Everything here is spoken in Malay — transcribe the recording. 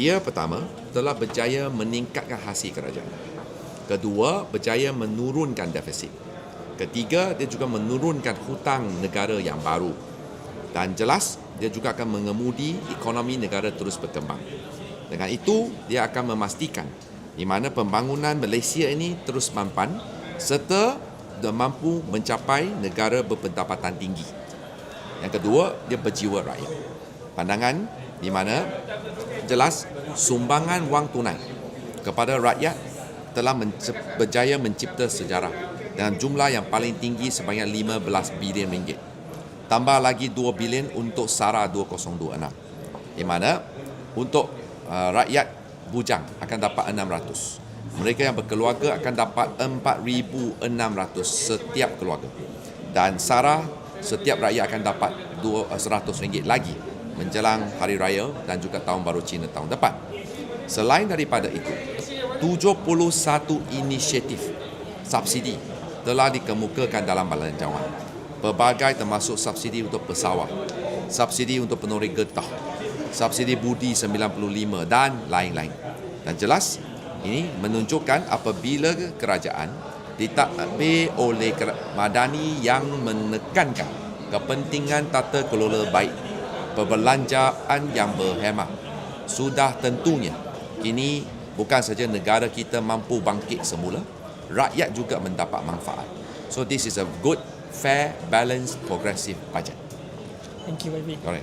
Dia pertama telah berjaya meningkatkan hasil kerajaan. Kedua, berjaya menurunkan defisit. Ketiga, dia juga menurunkan hutang negara yang baru. Dan jelas, dia juga akan mengemudi ekonomi negara terus berkembang. Dengan itu, dia akan memastikan di mana pembangunan Malaysia ini terus mampan serta dia mampu mencapai negara berpendapatan tinggi. Yang kedua, dia berjiwa rakyat. Pandangan di mana jelas sumbangan wang tunai kepada rakyat telah berjaya mencipta sejarah dengan jumlah yang paling tinggi sebanyak 15 bilion ringgit. Tambah lagi 2 bilion untuk SARA 2026. Di mana untuk uh, rakyat bujang akan dapat 600. Mereka yang berkeluarga akan dapat 4,600 setiap keluarga. Dan SARA setiap rakyat akan dapat 2, uh, 100 ringgit lagi menjelang Hari Raya dan juga Tahun Baru Cina tahun depan. Selain daripada itu, 71 inisiatif subsidi telah dikemukakan dalam belanjawan. Pelbagai termasuk subsidi untuk pesawat, subsidi untuk penoreh getah, subsidi budi 95 dan lain-lain. Dan jelas ini menunjukkan apabila kerajaan ditakbir oleh madani yang menekankan kepentingan tata kelola baik, perbelanjaan yang berhemah. Sudah tentunya kini bukan saja negara kita mampu bangkit semula, rakyat juga mendapat manfaat. So this is a good, fair, balanced, progressive budget. Thank you. Correct.